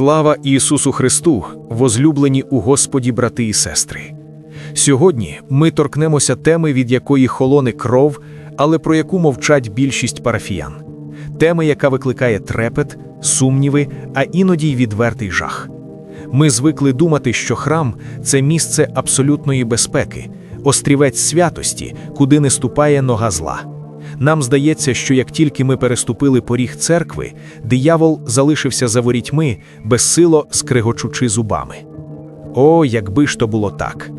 Слава Ісусу Христу, возлюблені у Господі брати і сестри. Сьогодні ми торкнемося теми, від якої холоне кров, але про яку мовчать більшість парафіян. Теми, яка викликає трепет, сумніви, а іноді й відвертий жах. Ми звикли думати, що храм це місце абсолютної безпеки, острівець святості, куди не ступає нога зла. Нам здається, що як тільки ми переступили поріг церкви, диявол залишився за ворітьми, безсило скригочучи зубами. О, якби ж то було так!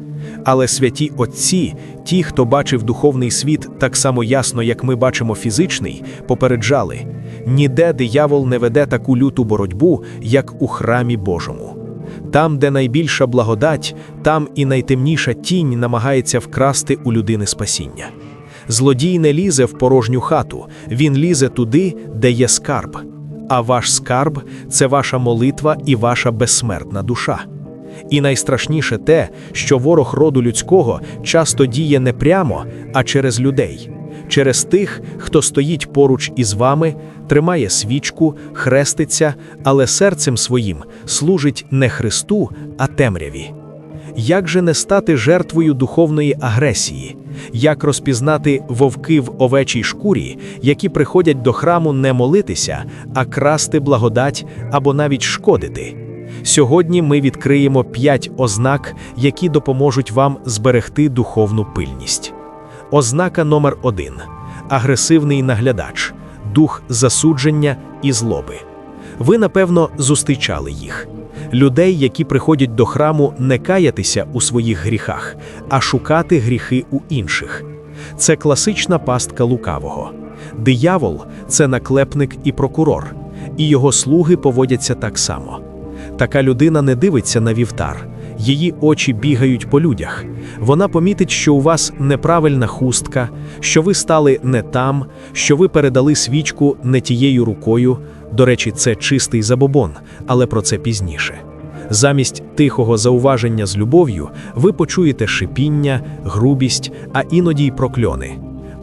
Але святі отці, ті, хто бачив духовний світ так само ясно, як ми бачимо фізичний, попереджали ніде диявол не веде таку люту боротьбу, як у храмі Божому. Там, де найбільша благодать, там і найтемніша тінь намагається вкрасти у людини спасіння. Злодій не лізе в порожню хату, він лізе туди, де є скарб. А ваш скарб це ваша молитва і ваша безсмертна душа. І найстрашніше те, що ворог роду людського часто діє не прямо, а через людей, через тих, хто стоїть поруч із вами, тримає свічку, хреститься, але серцем своїм служить не Христу, а темряві. Як же не стати жертвою духовної агресії? Як розпізнати вовки в овечій шкурі, які приходять до храму не молитися, а красти благодать або навіть шкодити? Сьогодні ми відкриємо п'ять ознак, які допоможуть вам зберегти духовну пильність. Ознака номер один агресивний наглядач, дух засудження і злоби. Ви, напевно, зустрічали їх. Людей, які приходять до храму не каятися у своїх гріхах, а шукати гріхи у інших. Це класична пастка лукавого. Диявол це наклепник і прокурор, і його слуги поводяться так само. Така людина не дивиться на вівтар, її очі бігають по людях. Вона помітить, що у вас неправильна хустка, що ви стали не там, що ви передали свічку не тією рукою. До речі, це чистий забобон, але про це пізніше. Замість тихого зауваження з любов'ю ви почуєте шипіння, грубість, а іноді й прокльони.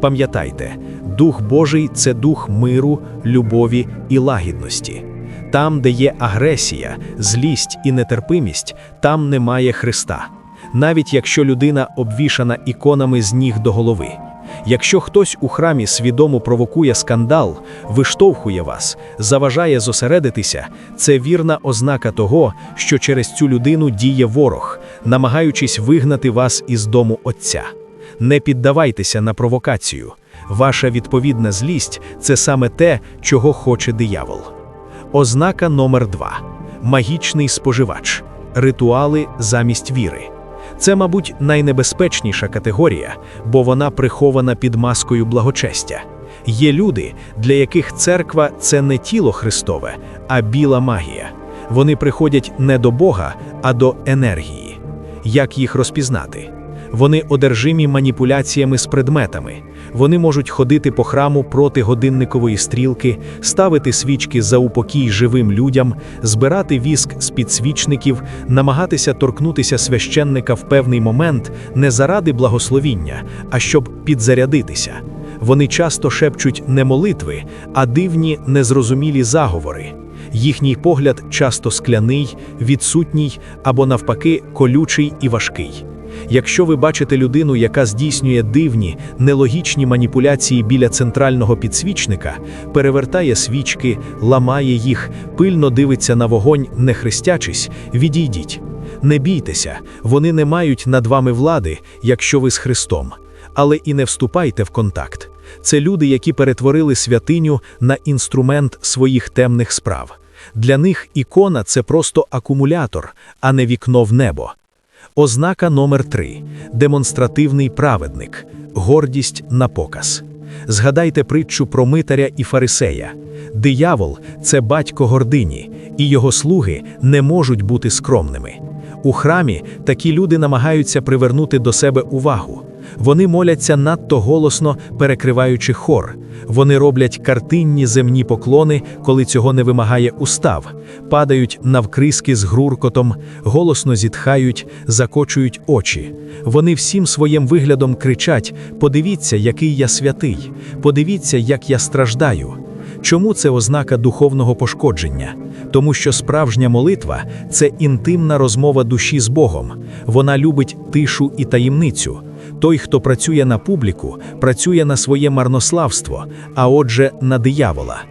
Пам'ятайте, Дух Божий це дух миру, любові і лагідності. Там, де є агресія, злість і нетерпимість, там немає Христа. Навіть якщо людина обвішана іконами з ніг до голови. Якщо хтось у храмі свідомо провокує скандал, виштовхує вас, заважає зосередитися, це вірна ознака того, що через цю людину діє ворог, намагаючись вигнати вас із дому Отця. Не піддавайтеся на провокацію. Ваша відповідна злість це саме те, чого хоче диявол. Ознака номер два магічний споживач, ритуали замість віри. Це, мабуть, найнебезпечніша категорія, бо вона прихована під маскою благочестя. Є люди, для яких церква це не тіло Христове, а біла магія. Вони приходять не до Бога, а до енергії. Як їх розпізнати? Вони одержимі маніпуляціями з предметами. Вони можуть ходити по храму проти годинникової стрілки, ставити свічки за упокій живим людям, збирати віск з підсвічників, намагатися торкнутися священника в певний момент не заради благословіння, а щоб підзарядитися. Вони часто шепчуть не молитви, а дивні незрозумілі заговори. Їхній погляд часто скляний, відсутній або, навпаки, колючий і важкий. Якщо ви бачите людину, яка здійснює дивні, нелогічні маніпуляції біля центрального підсвічника, перевертає свічки, ламає їх, пильно дивиться на вогонь, не хрестячись, відійдіть. Не бійтеся, вони не мають над вами влади, якщо ви з Христом. Але і не вступайте в контакт. Це люди, які перетворили святиню на інструмент своїх темних справ. Для них ікона це просто акумулятор, а не вікно в небо. Ознака номер 3 демонстративний праведник, гордість на показ. Згадайте притчу про митаря і фарисея. Диявол це батько гордині, і його слуги не можуть бути скромними. У храмі такі люди намагаються привернути до себе увагу. Вони моляться надто голосно, перекриваючи хор. Вони роблять картинні земні поклони, коли цього не вимагає устав, падають навкриски з груркотом, голосно зітхають, закочують очі. Вони всім своїм виглядом кричать: подивіться, який я святий, подивіться, як я страждаю. Чому це ознака духовного пошкодження? Тому що справжня молитва це інтимна розмова душі з Богом. Вона любить тишу і таємницю. Той, хто працює на публіку, працює на своє марнославство, а отже, на диявола.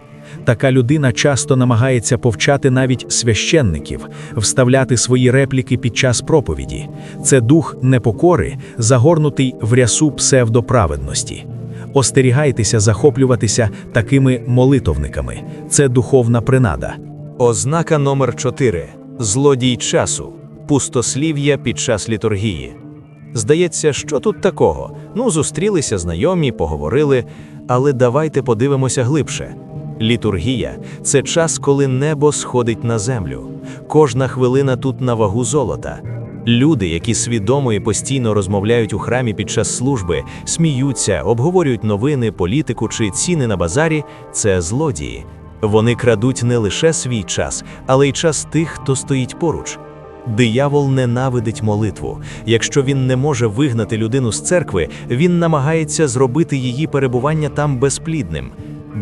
Така людина часто намагається повчати навіть священників, вставляти свої репліки під час проповіді. Це дух непокори, загорнутий в рясу псевдоправедності. Остерігайтеся захоплюватися такими молитовниками. Це духовна принада. Ознака номер 4 злодій часу, пустослів'я під час літургії. Здається, що тут такого? Ну, зустрілися знайомі, поговорили, але давайте подивимося глибше. Літургія це час, коли небо сходить на землю. Кожна хвилина тут на вагу золота. Люди, які свідомо і постійно розмовляють у храмі під час служби, сміються, обговорюють новини, політику чи ціни на базарі, це злодії. Вони крадуть не лише свій час, але й час тих, хто стоїть поруч. Диявол ненавидить молитву. Якщо він не може вигнати людину з церкви, він намагається зробити її перебування там безплідним.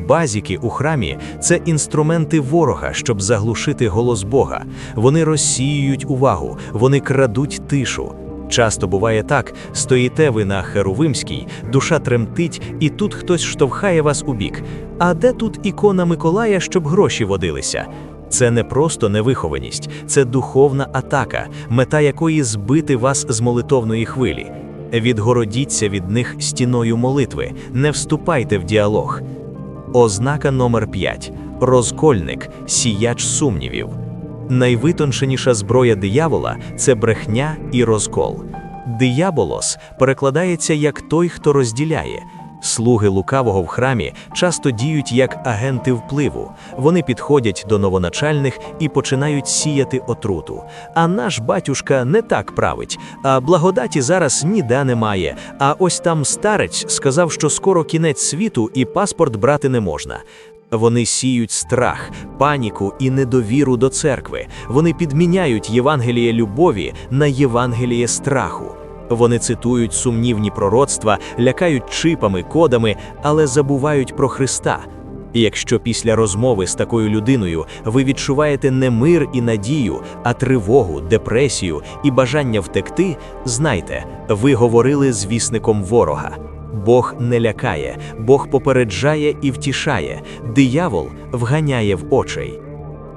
Базіки у храмі це інструменти ворога, щоб заглушити голос Бога. Вони розсіюють увагу, вони крадуть тишу. Часто буває так: стоїте ви на Херувимській, душа тремтить, і тут хтось штовхає вас у бік. А де тут ікона Миколая, щоб гроші водилися? Це не просто невихованість, це духовна атака, мета якої збити вас з молитовної хвилі. Відгородіться від них стіною молитви, не вступайте в діалог. Ознака номер 5 розкольник, сіяч сумнівів. Найвитонченіша зброя диявола це брехня і розкол. Дияволос перекладається як той, хто розділяє. Слуги лукавого в храмі часто діють як агенти впливу. Вони підходять до новоначальних і починають сіяти отруту. А наш батюшка не так править, а благодаті зараз ніде немає. А ось там старець сказав, що скоро кінець світу і паспорт брати не можна. Вони сіють страх, паніку і недовіру до церкви. Вони підміняють Євангеліє любові на Євангеліє страху. Вони цитують сумнівні пророцтва, лякають чипами, кодами, але забувають про Христа. І якщо після розмови з такою людиною ви відчуваєте не мир і надію, а тривогу, депресію і бажання втекти, знайте, ви говорили з вісником ворога. Бог не лякає, Бог попереджає і втішає, диявол вганяє в очей.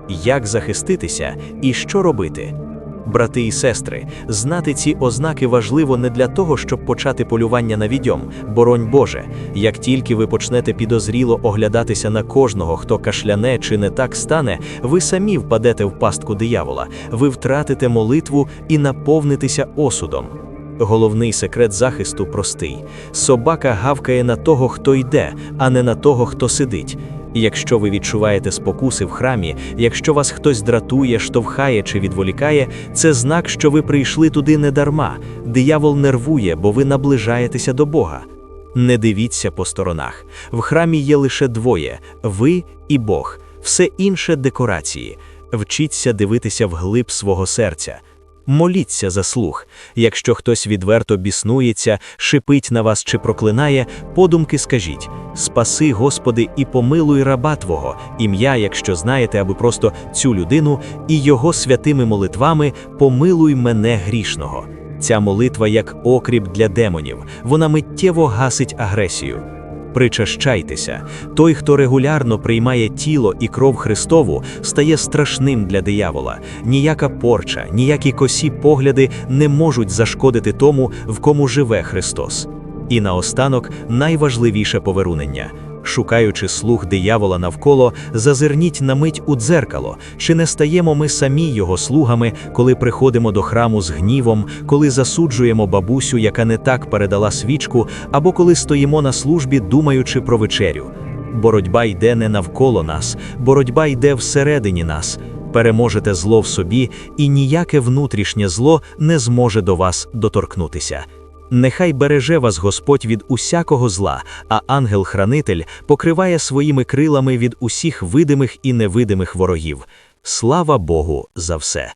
Як захиститися і що робити? Брати і сестри, знати ці ознаки важливо не для того, щоб почати полювання на відьом, боронь Боже. Як тільки ви почнете підозріло оглядатися на кожного, хто кашляне чи не так стане, ви самі впадете в пастку диявола, ви втратите молитву і наповнитеся осудом. Головний секрет захисту простий: собака гавкає на того, хто йде, а не на того, хто сидить. І Якщо ви відчуваєте спокуси в храмі, якщо вас хтось дратує, штовхає чи відволікає, це знак, що ви прийшли туди не дарма. Диявол нервує, бо ви наближаєтеся до Бога. Не дивіться по сторонах. В храмі є лише двоє ви і Бог, все інше декорації. Вчіться дивитися вглиб свого серця. Моліться за слух. Якщо хтось відверто біснується, шипить на вас чи проклинає, подумки скажіть: Спаси, Господи, і помилуй раба Твого, ім'я, якщо знаєте, або просто цю людину, і його святими молитвами помилуй мене грішного. Ця молитва як окріп для демонів, вона миттєво гасить агресію. Причащайтеся. Той, хто регулярно приймає тіло і кров Христову, стає страшним для диявола. Ніяка порча, ніякі косі погляди не можуть зашкодити тому, в кому живе Христос. І наостанок найважливіше поверунення. Шукаючи слух диявола навколо, зазирніть на мить у дзеркало, чи не стаємо ми самі його слугами, коли приходимо до храму з гнівом, коли засуджуємо бабусю, яка не так передала свічку, або коли стоїмо на службі, думаючи про вечерю. Боротьба йде не навколо нас, боротьба йде всередині нас. Переможете зло в собі, і ніяке внутрішнє зло не зможе до вас доторкнутися. Нехай береже вас Господь від усякого зла, а ангел-хранитель покриває своїми крилами від усіх видимих і невидимих ворогів. Слава Богу за все!